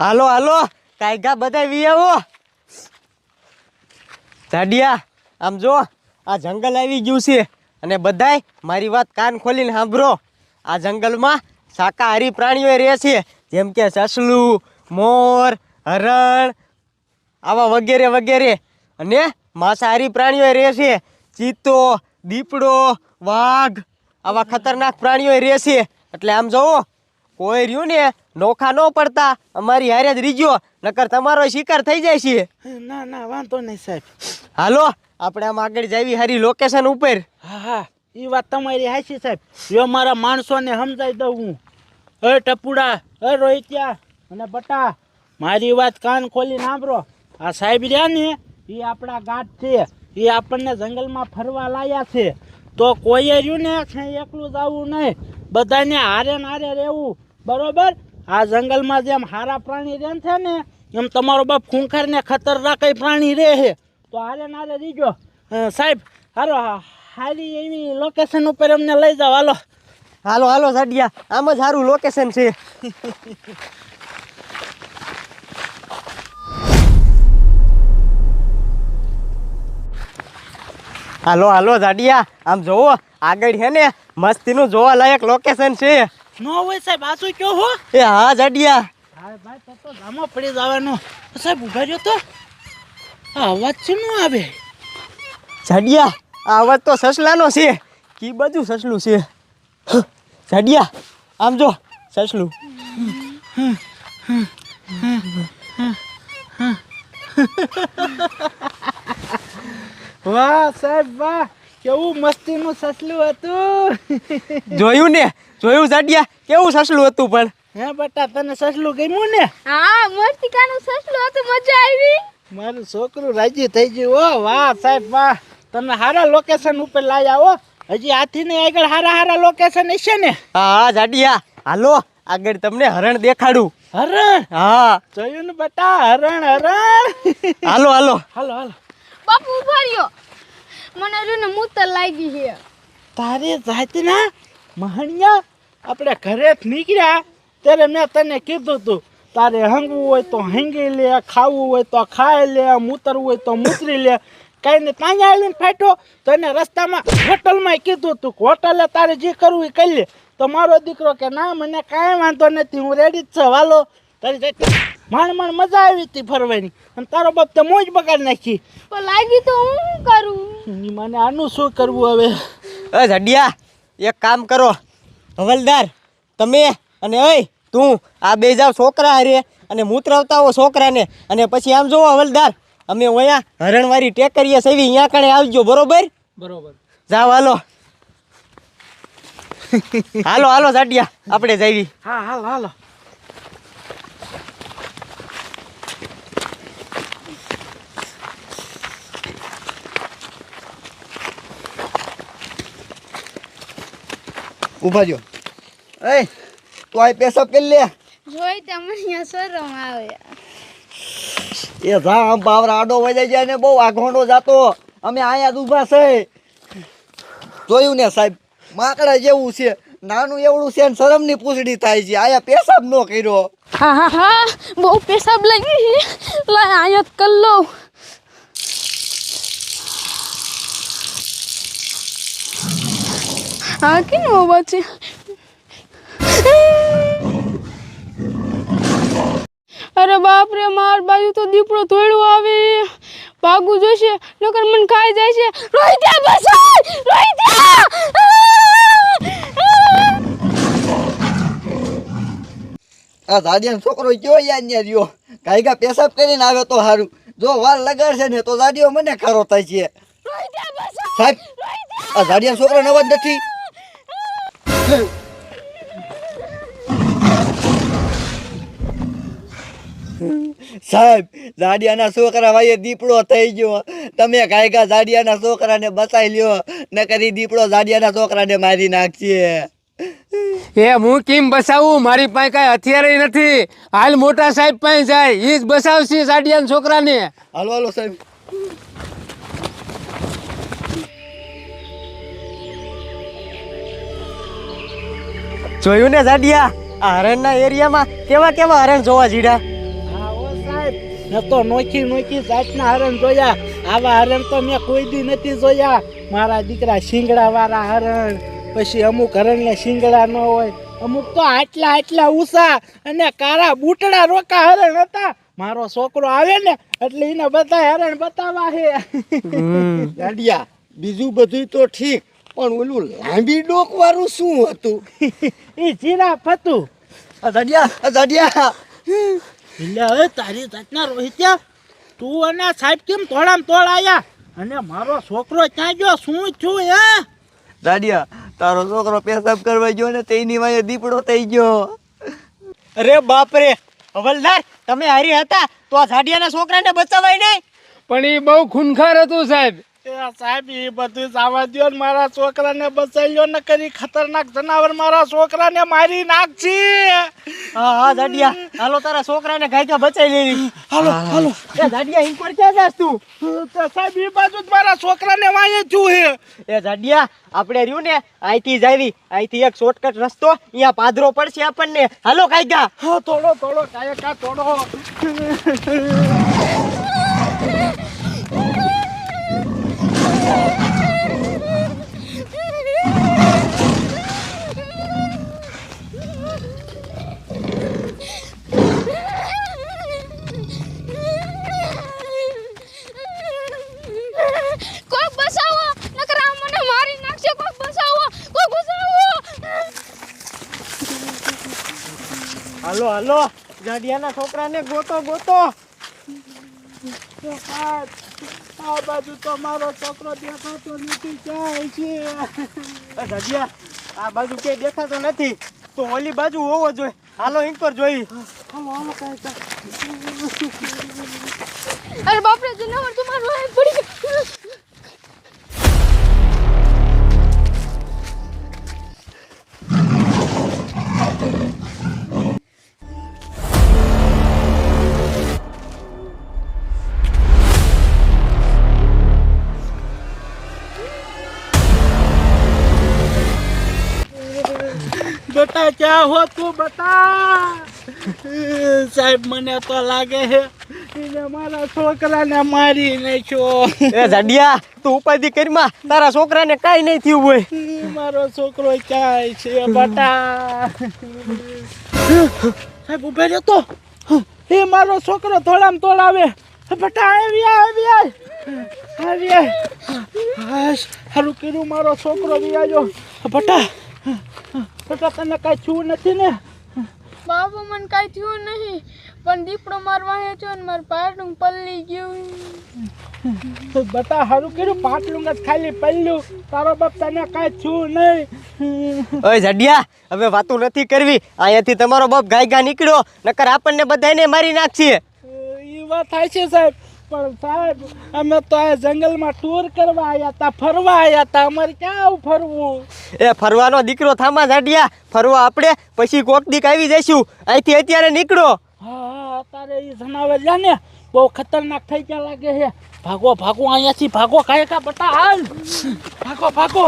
હાલો હાલો. કાયગા બધા વી આવો. ઝાડિયા આમ જો, આ જંગલ આવી ગયું છે. અને બધાય મારી વાત કાન ખોલીને સાંભળો. આ જંગલમાં શાકાહારી પ્રાણીઓ રહે છે. જેમ કે સસલું, મોર, હરણ, આવા વગેરે વગેરે. અને માંસાહારી પ્રાણીઓ રહે છે. ચિત્તો દીપડો વાઘ આવા ખતરનાક પ્રાણીઓ રહે છે. એટલે આમ જુઓ કોઈ રહ્યું ને નોખા ન પડતા અમારી હારે જ રીજો નકર તમારો શિકાર થઈ જાય છે. ના ના વાંધો નહીં સાહેબ. હાલો આપણે આમ આગળ જાવી હારી લોકેશન ઉપર. હા હા એ વાત તમારી હાચી સાહેબ. જો મારા માણસોને સમજાઈ દઉં હું. એ ટપુડા એ રોહિત્યા અને બટા મારી વાત કાન ખોલી સાંભળો. આ સાહેબ રહ્યા ને એ આપણા ગાઢ છે. એ આપણને જંગલમાં ફરવા લાયા છે. તો કોઈએ રહ્યું ને છે એકલું જવું નહીં. બધાને હારે ને હારે રહેવું. બરોબર? આ જંગલમાં જેમ હારા પ્રાણી રહે છે ને એમ તમારો બાપ ખૂંખાર ને ખતરનાક પ્રાણી રહે છે. તો હારે ને હારે રીજો સાહેબ હારો હા હારી એવી લોકેશન ઉપર અમને લઈ જાઓ. હાલો. હાલો હાલો સાડિયા આમ જ સારું લોકેશન છે. હાલો હાલો જાડિયા આમ જોવો આગળ છે ને મસ્તીનું જોવા લાયક લોકેશન છે નો હોય સાહેબ આ શું કયો હો એ હા જાડિયા હા ભાઈ તો તો જામો પડી જવાનો સાહેબ ઊભા રહ્યો તો અવાજ છે નો આવે જાડિયા આ અવાજ તો સસલાનો છે કી બધું સસલું છે જાડિયા આમ જો સસલું વાહ સાહેબ વાહ. કેવું મસ્તીનું સસલું હતું. જોયું ને? જોયું જાડિયા? કેવું સસલું હતું પણ? હે બટા તને સસલું ગમ્યું ને? હા મોર્તિકાનું સસલું હતું મજા આવી. મારું છોકરું રાજી થઈ ગયું ઓ વાહ સાહેબ વાહ. તમે સારા લોકેશન ઉપર લાવ્યા હો. હજી આથી ને આગળ હારા હારા લોકેશન હશે ને? હા હા જાડિયા. હાલો આગળ તમને હરણ દેખાડું. હરણ? હા. જોયું ને બટા? હરણ હરણ. હાલો હાલો. હાલો હાલો. બાપુ ઊભા રહ્યો. મને રૂને મૂતર લાગી છે. તારી જાતના મહણિયા આપણે ઘરેથી નીકળ્યા ત્યારે મેં તને કીધું તું, તારે હંગવું હોય તો હંગી લે, ખાવું હોય તો ખાઈ લે, મૂતરવું હોય તો મૂતરી લે. કઈ ને ત્યાં આવીને ફાટ્યો તને રસ્તામાં હોટલમાં કીધું તું હોટલે તારે જે કરવું એ કરી લે. તો મારો દીકરો કે, ના, મને કાંઈ વાંધો નથી, હું રેડી જ છું. વાલો તારી માંડ માંડ મજા આવી હતી ફરવાની. અને તારો બાપ તો મોજ બગાડ નાખી. પણ લાગી તો હું કરું? મને આનું શું કરવું હવે? એ જડિયા એક કામ કરો. હવલદાર તમે અને ઓય તું આ બે જાવ છોકરા હારે અને મૂતરાવતા હો છોકરાને. અને પછી આમ જોવો હવલદાર અમે અહીંયા હરણવારી ટેકરીએ સેવી અહીંયા કણે આવજો બરોબર? બરોબર. જાવ હાલો. હાલો હાલો જાડિયા આપણે જાવી હા હાલો હાલો. ઊભા જો. એ તો આ પેશાબ કરી લે. જોઈ તો મને અહીંયા શરમ આવે. એ જા આમ બાવરા આડો વઈ જાય ને બહુ આઘોંડો જાતો. અમે આયા જ ઊભા છે. જોયું ને સાહેબ માકડા જેવું છે. નાનું એવડું છે ને શરમની પૂછડી થાય છે. આયા પેશાબ નો કર્યો. હા હા હા બહુ પેશાબ લાગી. લાય આયા જ હા કેમ છે? અરે બાપ રે માર બાજુ તો દીપડો તોડ્યો આવે. ભાગવું જોઈશે નકર મન ખાઈ જાય છે રોહિત્યા રોઈ ત્યાં આ દાદિયાનો છોકરો કયો યાદ રહ્યો? કાયગા પેશાબ કરીને આવે તો સારું જો વાર લગાડશે ને તો દાડિયો મને ખરો થાય છે. સાહેબ આ દાદિયાનો છોકરો નવો જ નથી. સાહેબ જાડિયાના છોકરા દીપડો થઈ ગયો. તમે કાયકા જાડિયાના છોકરાને બચાવી લ્યો નકર કરી દીપડો જાડિયાના છોકરાને મારી નાખશે. એ હું કેમ બસાવું મારી પાસે કઈ હથિયાર નથી. હાલ મોટા સાહેબ પાસે જાય. એ જ બસાવશે સાડિયાના છોકરાને. હાલો હાલો સાહેબ. જોયું ને જાડિયા? આ હરણના એરિયામાં કેવા કેવા હરણ જોવા જીડા હા ઓ સાહેબ મેં તો નોખી નોખી જાતના હરણ જોયા. આવા હરણ તો મેં કોઈ દી નથી જોયા. મારા દીકરા શિંગડા વાળા હરણ પછી અમુક હરણને શિંગડા ન હોય. અમુક તો આટલા આટલા ઊંચા અને કારા બૂટડા રોકા હરણ હતા. મારો છોકરો આવે ને એટલે એને બધા હરણ બતાવા હે. ગાંડિયા બીજું બધું તો ઠીક. પણ ઓલું લાંબી ડોક વાળું શું હતું? એ જીરાફ હતું. આ દાડિયા આ દાડિયા એટલે હવે તારી જાતના રોહિત્યા તું અને સાહેબ કેમ તોડામ તોડ આયા? અને મારો છોકરો ક્યાં ગયો? શું છું હે? દાડિયા તારો છોકરો પેશાબ કરવા ગયો ને તેની વાંહે દીપડો થઈ ગયો. અરે બાપ રે હવલદાર તમે હારી હતા તો આ જાડિયાના છોકરાને બચાવાય નહીં. પણ એ બહુ ખૂનખાર હતું સાહેબ. સાહેબ એ બધું જવા દ્યો ને મારા છોકરાને બચાવ્યો ન કરી ખતરનાક જનાવર મારા છોકરાને મારી નાખશે. હા હા દાડિયા. હાલો તારા છોકરાને ગાયકા બચાવી લેવી. હાલો હાલો. એ જાડિયા ઇન્કોર ક્યાં જાસ તું? તો સાહેબ એ બાજુ જ મારા છોકરાને વાંહે છું હે. એ દાડિયા આપણે રહ્યું ને અહીંથી જાવી અહીંથી એક શોર્ટકટ રસ્તો અહીંયા પાદરો પડશે આપણને. હાલો કાયગા હા થોડો થોડો કાયકા થોડો હાલો હાલો. જાડિયાના છોકરાને ગોતો ગોતો. આ બાજુ તો મારો છોકરો દેખાતો નથી ક્યાંય છે એ આ બાજુ ક્યાંય દેખાતો નથી તો ઓલી બાજુ હોવો જોઈએ હાલો ઇન્કોર જોઈ અરે બાપરે, જનાવર તો મારું પડી ગયું. બેટા ક્યાં હો તું બતા સાહેબ મને તો લાગે છે એને મારા છોકરાને મારી નાખ્યો. એ જડિયા તું ઉપાધિ કરીમાં તારા છોકરાને કાંઈ નહીં થયું હોય. મારો છોકરો ક્યાંય છે બટા? સાહેબ ઉભે રહ્યો તો. એ મારો છોકરો થોડામ તોડાવે બટા આવ્યા આવ્યા આવ્યા હા સારું કર્યું મારો છોકરો બી આવ્યો. બેટા બેટા તને કાંઈ છું નથી ને? બાબુ મને કાંઈ થયું નહીં. પણ દીપડો મારવા હે છો ને માર પાટલું પલ્લી ગયું. બટા હારું કર્યું પાટલું જ ખાલી પલ્લું તારો બાપ તને કાંઈ છું નહીં. ઓય જડિયા હવે વાતું નથી કરવી. અહીંયાથી તમારો બાપ ગાય ગા નીકળ્યો નકર આપણને બધાને મારી નાખશે. એ વાત થાય છે સાહેબ. પણ સાહેબ અમે તો આ જંગલમાં ટૂર કરવા આવ્યા હતા ફરવા આવ્યા હતા અમારે ક્યાં આવું ફરવું? એ ફરવાનો દીકરો થામા જાડિયા ફરવા આપણે પછી કોક દીક આવી જઈશું. અહીંથી અત્યારે નીકળો. હા હા અત્યારે એ જનાવર રહ્યા ને બહુ ખતરનાક થઈ ગયા લાગે છે. ભાગો ભાગો અહીંયાથી ભાગો કાંઈ કા બટા હાલ. ભાગો ભાગો.